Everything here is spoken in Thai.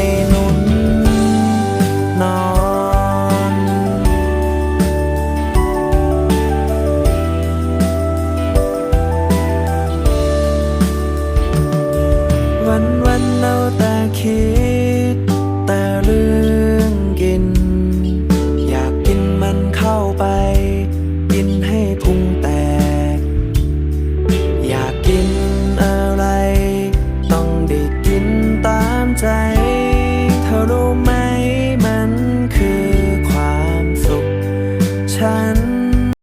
้ ใจ เธอรู้ไหมมันคือความสุข ฉัน